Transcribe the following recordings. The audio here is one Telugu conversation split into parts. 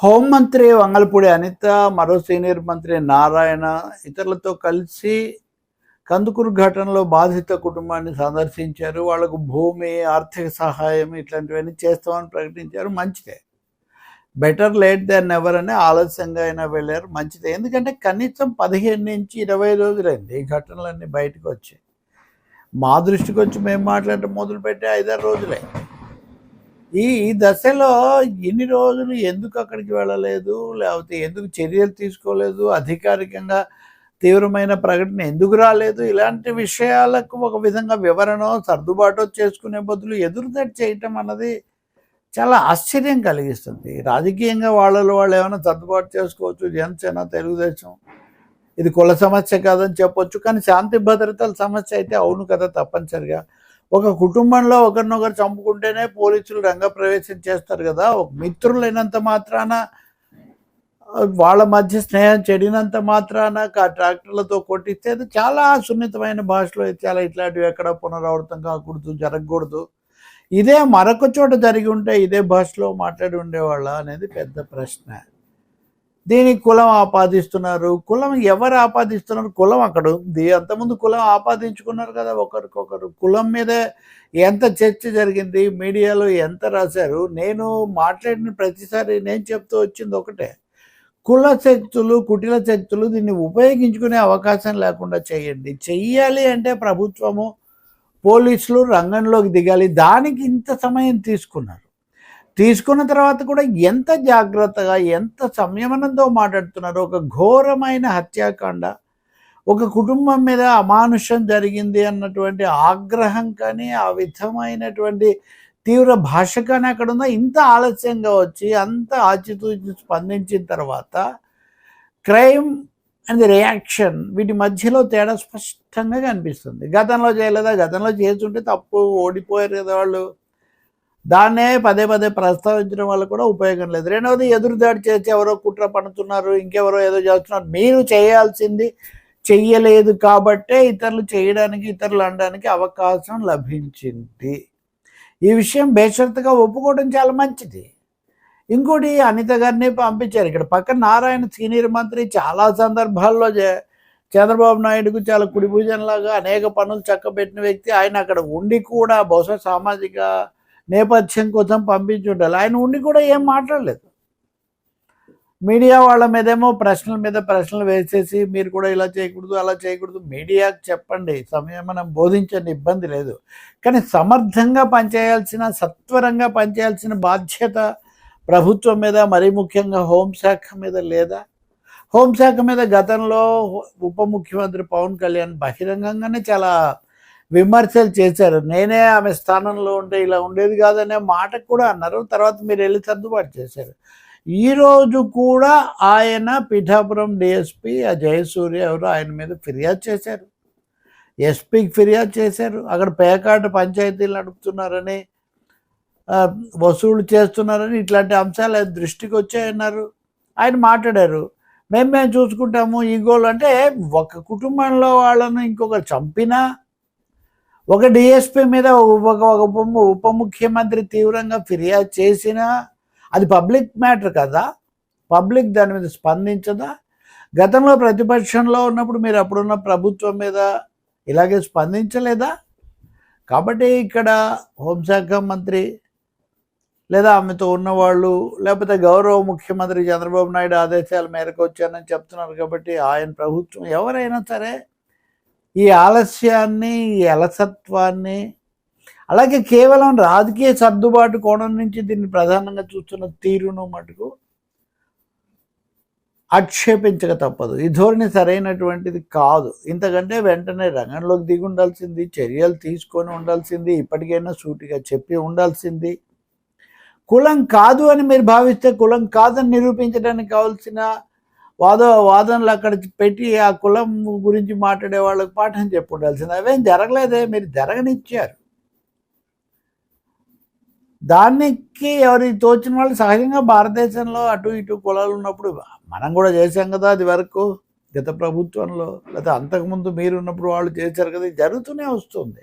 హోంమంత్రి వంగలపూడి అనిత మరో సీనియర్ మంత్రి నారాయణ ఇతరులతో కలిసి కందుకూరు ఘటనలో బాధిత కుటుంబాన్ని సందర్శించారు. వాళ్ళకు భూమి ఆర్థిక సహాయం ఇట్లాంటివన్నీ చేస్తామని ప్రకటించారు. మంచిదే. బెటర్ లేట్ దెన్ ఎవర్ అని ఆలస్యంగా అయినా వెళ్ళారు. మంచిదే. ఎందుకంటే కనీసం పదిహేను నుంచి ఇరవై రోజులైంది ఈ ఘటనలన్నీ బయటకు వచ్చాయి మా దృష్టికి వచ్చి మేము మాట్లాడటం మొదలుపెట్టి ఐదారు రోజులే ఈ దశలో ఎన్ని రోజులు ఎందుకు అక్కడికి వెళ్ళలేదు? లేకపోతే ఎందుకు చర్యలు తీసుకోలేదు? అధికారికంగా తీవ్రమైన ప్రకటన ఎందుకు రాలేదు? ఇలాంటి విషయాలకు ఒక విధంగా వివరణ సర్దుబాటు చేసుకునే బదులు ఎదురుదట్టు చేయటం అన్నది చాలా ఆశ్చర్యం కలిగిస్తుంది. రాజకీయంగా వాళ్ళలో వాళ్ళు ఏమైనా సర్దుబాటు చేసుకోవచ్చు. జనసేన తెలుగుదేశం. ఇది కుల సమస్య కాదని చెప్పొచ్చు. కానీ శాంతి భద్రతల సమస్య అయితే అవును కదా తప్పనిసరిగా. ఒక కుటుంబంలో ఒకరినొకరు చంపుకుంటేనే పోలీసులు రంగప్రవేశం చేస్తారు కదా. ఒక మిత్రులైనంత మాత్రాన వాళ్ళ మధ్య స్నేహం చెడినంత మాత్రాన ట్రాక్టర్లతో కొట్టిస్తే అది చాలా సున్నితమైన భాషలో చాలా ఇట్లాంటివి ఎక్కడ పునరావృతం కాకూడదు జరగకూడదు. ఇదే మరొక చోట జరిగి ఉంటే ఇదే భాషలో మాట్లాడి ఉండేవాళ్ళ అనేది పెద్ద ప్రశ్న. దీనికి కులం ఆపాదిస్తున్నారు? కులం ఎవరు ఆపాదిస్తున్నారు? కులం అక్కడ ఉంది. అంతకుముందు కులం ఆపాదించుకున్నారు కదా ఒకరికొకరు. కులం మీద ఎంత చర్చ జరిగింది? మీడియాలో ఎంత రాశారు? నేను మాట్లాడిన ప్రతిసారి నేను చెప్తూ వచ్చింది ఒకటే. కుల శక్తులు కుటిల శక్తులు దీన్ని ఉపయోగించుకునే అవకాశం లేకుండా చేయండి. చెయ్యాలి అంటే ప్రభుత్వము పోలీసులు రంగంలోకి దిగాలి. దానికి ఇంత సమయం తీసుకున్నారు. తీసుకున్న తర్వాత కూడా ఎంత జాగ్రత్తగా ఎంత సంయమనంతో మాట్లాడుతున్నారు ఒక ఘోరమైన హత్యాకాండ ఒక కుటుంబం మీద అమానుషం జరిగింది అన్నటువంటి ఆగ్రహం కానీ ఆ విధమైనటువంటి తీవ్ర భాష కానీ అక్కడ ఉందా? ఇంత ఆలస్యంగా వచ్చి అంత ఆచితూచి స్పందించిన తర్వాత క్రైమ్ అండ్ రియాక్షన్ వీటి మధ్యలో తేడా స్పష్టంగా కనిపిస్తుంది. గతంలో చేయలేదా? గతంలో చేస్తుంటే తప్పు ఓడిపోయారు కదా వాళ్ళు. దాన్నే పదే పదే ప్రస్తావించడం వల్ల కూడా ఉపయోగం లేదు. రెండవది ఎదురుదాడి చేసి ఎవరో కుట్ర పడుతున్నారు ఇంకెవరో ఏదో చేస్తున్నారు. మీరు చేయాల్సింది చెయ్యలేదు కాబట్టే ఇతరులు చేయడానికి ఇతరులు అనడానికి అవకాశం లభించింది. ఈ విషయం బేషరతుగా ఒప్పుకోవడం చాలా మంచిది. ఇంకోటి అనిత గారిని పంపించారు. ఇక్కడ పక్కన నారాయణ సీనియర్ మంత్రి చాలా సందర్భాల్లో చే- చంద్రబాబు నాయుడుకు చాలా కుడి భుజంలాగా అనేక పనులు చక్కబెట్టిన వ్యక్తి. ఆయన అక్కడ ఉండి కూడా బహుశా సామాజిక నేపథ్యం కోసం పంపించి ఉండాలి ఆయన ఉండి కూడా ఏం మాట్లాడలేదు. మీడియా వాళ్ళ మీదేమో ప్రశ్నల మీద ప్రశ్నలు వేసేసి మీరు కూడా ఇలా చేయకూడదు అలా చేయకూడదు. మీడియాకు చెప్పండి సంయమనం బోధించండి ఇబ్బంది లేదు. కానీ సమర్థంగా పనిచేయాల్సిన సత్వరంగా పనిచేయాల్సిన బాధ్యత ప్రభుత్వం మీద మరీ ముఖ్యంగా హోంశాఖ మీద లేదా? హోంశాఖ మీద గతంలో ఉప ముఖ్యమంత్రి పవన్ కళ్యాణ్ బహిరంగంగానే చాలా విమర్శలు చేశారు. నేనే ఆమె స్థానంలో ఉంటే ఇలా ఉండేది కాదనే మాటకు కూడా అన్నారు. తర్వాత మీరు వెళ్ళి సర్దుబాటు చేశారు. ఈరోజు కూడా ఆయన పిఠాపురం డిఎస్పి ఆ జయసూర్య ఎవరు ఆయన మీద ఫిర్యాదు చేశారు. ఎస్పీకి ఫిర్యాదు చేశారు. అక్కడ పేకాట పంచాయతీలు నడుపుతున్నారని వసూలు చేస్తున్నారని ఇట్లాంటి అంశాలు ఆయన దృష్టికి వచ్చాయన్నారు. ఆయన మాట్లాడారు. మేము మేము చూసుకుంటాము ఈ అంటే ఒక కుటుంబంలో వాళ్ళను ఇంకొకరు చంపినా ఒక డిఎస్పీ మీద ఒక ఒక ఉప ఉప ముఖ్యమంత్రి తీవ్రంగా ఫిర్యాదు చేసినా అది పబ్లిక్ మ్యాటర్ కదా? పబ్లిక్ దాని మీద స్పందించదా? గతంలో ప్రతిపక్షంలో ఉన్నప్పుడు మీరు అప్పుడున్న ప్రభుత్వం మీద ఇలాగే స్పందించలేదా? కాబట్టి ఇక్కడ హోంశాఖ మంత్రి లేదా ఆమెతో ఉన్నవాళ్ళు లేకపోతే గౌరవ ముఖ్యమంత్రి చంద్రబాబు నాయుడు ఆదేశాల మేరకు వచ్చానని చెప్తున్నారు కాబట్టి ఆయన ప్రభుత్వం ఎవరైనా సరే ఈ ఆలస్యాన్ని ఈ అలసత్వాన్ని అలాగే కేవలం రాజకీయ సర్దుబాటు కోణం నుంచి దీన్ని ప్రధానంగా చూస్తున్న తీరును మటుకు ఆక్షేపించక తప్పదు. ఈ ధోరణి సరైనటువంటిది కాదు. ఇంతకంటే వెంటనే రంగంలోకి దిగి ఉండాల్సింది చర్యలు తీసుకొని ఉండాల్సింది ఇప్పటికైనా సూటిగా చెప్పి ఉండాల్సింది. కులం కాదు అని మీరు భావిస్తే కులం కాదని నిరూపించడానికి కావాల్సిన వాద వాదనలు అక్కడ పెట్టి ఆ కులం గురించి మాట్లాడే వాళ్ళకి పాఠం చెప్పు ఉండాల్సింది అవేం జరగలేదే మీరు జరగనిచ్చారు. దానికి ఎవరికి తోచిన వాళ్ళు సహజంగా భారతదేశంలో అటు ఇటు కులాలు ఉన్నప్పుడు మనం కూడా చేశాం కదా అది వరకు గత ప్రభుత్వంలో. లేదా అంతకుముందు మీరు ఉన్నప్పుడు వాళ్ళు చేశారు కదా జరుగుతూనే వస్తుంది.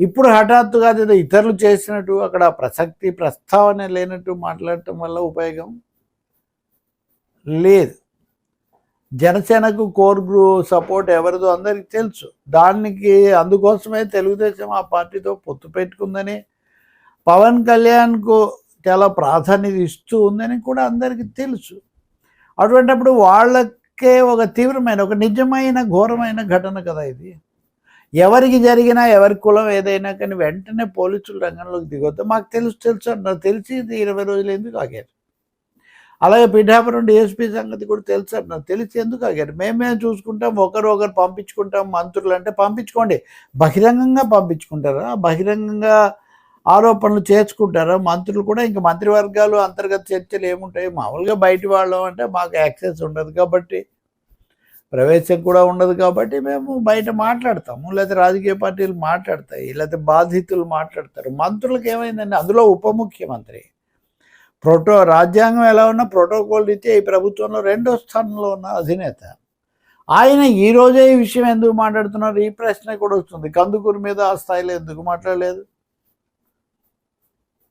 ఇప్పుడు హఠాత్తుగా ఏదో ఇతరులు చేసినట్టు అక్కడ ప్రసక్తి ప్రస్తావన లేనట్టు మాట్లాడటం వల్ల ఉపయోగం లేదు. జనసేనకు కోర్ గ్రూ సపోర్ట్ ఎవరిదో అందరికీ తెలుసు. దానికి అందుకోసమే తెలుగుదేశం ఆ పార్టీతో పొత్తు పెట్టుకుందని పవన్ కళ్యాణ్కు చాలా ప్రాధాన్యత ఇస్తూ ఉందని కూడా అందరికీ తెలుసు. అటువంటిప్పుడు వాళ్ళకే ఒక తీవ్రమైన ఒక నిజమైన ఘోరమైన ఘటన కదా ఇది. ఎవరికి జరిగినా ఎవరి కులం ఏదైనా కానీ వెంటనే పోలీసులు రంగంలోకి దిగొద్దు. మాకు తెలుసు తెలుసు అన్నారు. తెలిసి ఇది ఇరవై రోజులు ఎందుకు ఆగారు? అలాగే పిఠాపురం డిఎస్పీ సంగతి కూడా తెలుసు అన్నారు తెలిసి ఎందుకు ఆగారు? మేమే చూసుకుంటాం ఒకరు ఒకరు పంపించుకుంటాం మంత్రులు అంటే పంపించుకోండి. బహిరంగంగా పంపించుకుంటారా? బహిరంగంగా ఆరోపణలు చేసుకుంటారా మంత్రులు కూడా ఇంకా మంత్రివర్గాలు అంతర్గత చర్చలు ఏముంటాయి? మామూలుగా బయటి వాళ్ళం అంటే మాకు యాక్సెస్ ఉండదు కాబట్టి ప్రవేశం కూడా ఉండదు కాబట్టి మేము బయట మాట్లాడతాము. లేకపోతే రాజకీయ పార్టీలు మాట్లాడతాయి లేకపోతే బాధితులు మాట్లాడతారు. మంత్రులకు ఏమైందండి? అందులో ఉప ముఖ్యమంత్రి ప్రోటో రాజ్యాంగం ఎలా ఉన్నా ప్రోటోకాల్ రీత్యా ఈ ప్రభుత్వంలో రెండో స్థానంలో ఉన్న అధినేత. ఆయన ఈరోజే ఈ విషయం ఎందుకు మాట్లాడుతున్నారు? ఈ ప్రశ్న కూడా వస్తుంది. కందుకూరు మీద ఆ స్థాయిలో ఎందుకు మాట్లాడలేదు?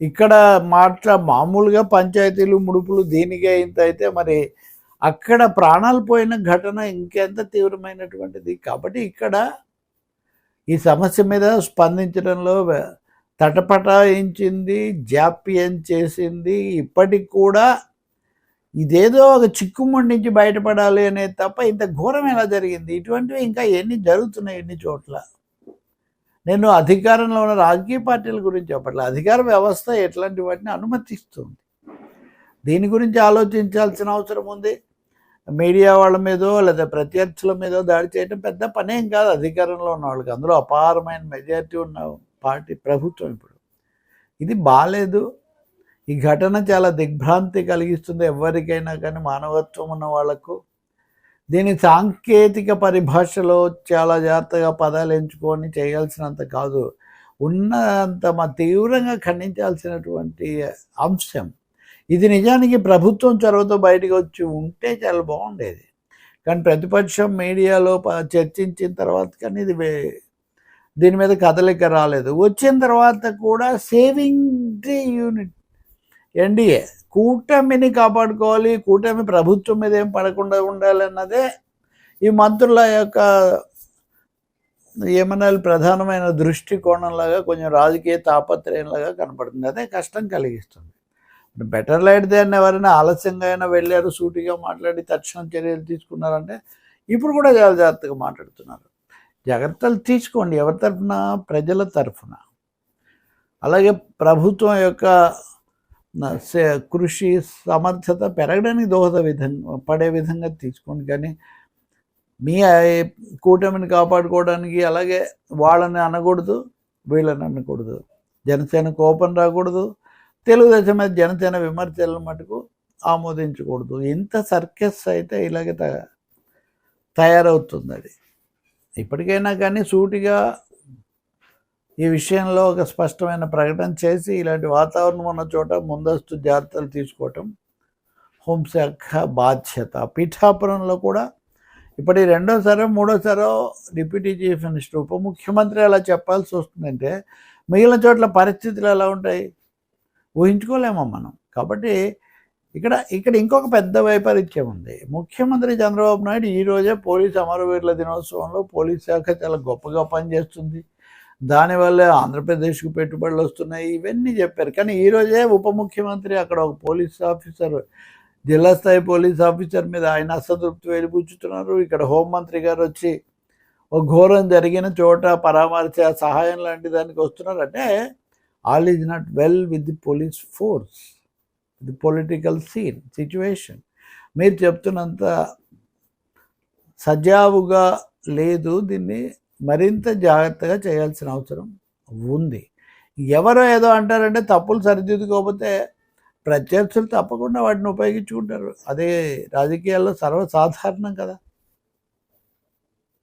ఇక్కడ మాట్లా మామూలుగా పంచాయతీలు ముడుపులు దీనికే ఇంత అయితే మరి అక్కడ ప్రాణాలు పోయిన ఘటన ఇంకెంత తీవ్రమైనటువంటిది? కాబట్టి ఇక్కడ ఈ సమస్య మీద స్పందించడంలో తటపటాయించింది జాప్యం చేసింది. ఇప్పటికి కూడా ఇదేదో ఒక చిక్కుముడి నుంచి బయటపడాలి అనేది తప్ప ఇంత ఘోరం ఎలా జరిగింది? ఇటువంటివి ఇంకా ఎన్ని జరుగుతున్నాయి ఎన్ని చోట్ల? నేను అధికారంలో ఉన్న రాజకీయ పార్టీల గురించి చెప్పట్లే అధికార వ్యవస్థ ఎట్లాంటి వాటిని అనుమతిస్తుంది? దీని గురించి ఆలోచించాల్సిన అవసరం ఉంది. మీడియా వాళ్ళ మీదో లేదా ప్రత్యర్థుల మీదో దాడి చేయడం పెద్ద పనేం కాదు అధికారంలో ఉన్న వాళ్ళకి. అందులో అపారమైన మెజారిటీ ఉన్నావు పార్టీ ప్రభుత్వం ఇప్పుడు. ఇది బాగాలేదు ఈ ఘటన చాలా దిగ్భ్రాంతి కలిగిస్తుంది ఎవరికైనా కానీ మానవత్వం ఉన్న వాళ్ళకు. దీని సాంకేతిక పరిభాషలో చాలా జాగ్రత్తగా పదాలు ఎంచుకొని చేయాల్సినంత కాదు. ఉన్నంత మా తీవ్రంగా ఖండించాల్సినటువంటి అంశం. ఇది నిజానికి ప్రభుత్వం చొరవతో బయటకు వచ్చి ఉంటే చాలా బాగుండేది. కానీ ప్రతిపక్షం మీడియాలో చర్చించిన తర్వాత కానీ ఇది దీని మీద కదలిక రాలేదు. వచ్చిన తర్వాత కూడా సేవింగ్ ది యూనిట్ ఎన్డీఏ కూటమిని కాపాడుకోవాలి కూటమి ప్రభుత్వం మీద ఏం పడకుండా ఉండాలన్నదే ఈ మంత్రుల యొక్క ఏమన్నా ప్రధానమైన దృష్టికోణంలాగా కొంచెం రాజకీయ తాపత్రయంలాగా కనపడుతుంది. అదే కష్టం కలిగిస్తుంది. బెటర్ లైట్ దేన్న ఎవరైనా ఆలస్యంగా అయినా వెళ్ళారు సూటిగా మాట్లాడి తక్షణ చర్యలు తీసుకున్నారంటే ఇప్పుడు కూడా చాలా జాగ్రత్తగా మాట్లాడుతున్నారు. జాగ్రత్తలు తీసుకోండి ఎవరి తరఫున? ప్రజల తరఫున. అలాగే ప్రభుత్వం యొక్క కృషి సమర్థత పెరగడానికి దోహద విధంగా పడే విధంగా తీసుకోండి. కానీ మీ కూటమిని కాపాడుకోవడానికి అలాగే వాళ్ళని అనకూడదు వీళ్ళని అనకూడదు. జనసేన కోపం రాకూడదు. తెలుగుదేశం మీద జనసేన విమర్శలను మటుకు ఆమోదించకూడదు. ఇంత సర్కస్ అయితే ఇలాగే తయారవుతుంది అది. ఇప్పటికైనా కానీ సూటిగా ఈ విషయంలో ఒక స్పష్టమైన ప్రకటన చేసి ఇలాంటి వాతావరణం ఉన్న చోట ముందస్తు జాగ్రత్తలు తీసుకోవటం హోంశాఖ బాధ్యత. పీఠాపురంలో కూడా ఇప్పటి రెండోసారో మూడోసారో డిప్యూటీ చీఫ్ మినిస్టర్ ఉప ముఖ్యమంత్రి అలా చెప్పాల్సి వస్తుందంటే మిగిలిన చోట్ల పరిస్థితులు ఎలా ఉంటాయి? ఊహించుకోలేమో మనం? కాబట్టి ఇక్కడ ఇక్కడ ఇంకొక పెద్ద వైపరీత్యం ఉంది. ముఖ్యమంత్రి చంద్రబాబు నాయుడు ఈరోజే పోలీస్ అమరవీరుల దినోత్సవంలో పోలీస్ శాఖ చాలా గొప్పగా పనిచేస్తుంది. దానివల్ల ఆంధ్రప్రదేశ్కు పెట్టుబడులు వస్తున్నాయి. ఇవన్నీ చెప్పారు. కానీ ఈరోజే ఉప ముఖ్యమంత్రి అక్కడ ఒక పోలీస్ ఆఫీసర్ జిల్లా స్థాయి పోలీస్ ఆఫీసర్ మీద ఆయన అసంతృప్తి వెలిపుచ్చుతున్నారు ఇక్కడ హోంమంత్రి గారు వచ్చి ఒక ఘోరం జరిగిన చోట పరామర్శ సహాయం లాంటి దానికి వస్తున్నారు. అంటే all is not well with the police force the political scene situation. మీరు చెప్తున్నంత సజావుగా లేదు దీన్ని మరింత జాగ్రత్తగా చేయాల్సిన అవసరం ఉంది. ఎవరో ఏదో అంటారంటే తప్పులు సరిదిద్దుకోకపోతే ప్రత్యర్థులు తప్పకుండా వాటిని ఉపయోగించుకుంటారు. అదే రాజకీయాల్లో సర్వసాధారణం కదా.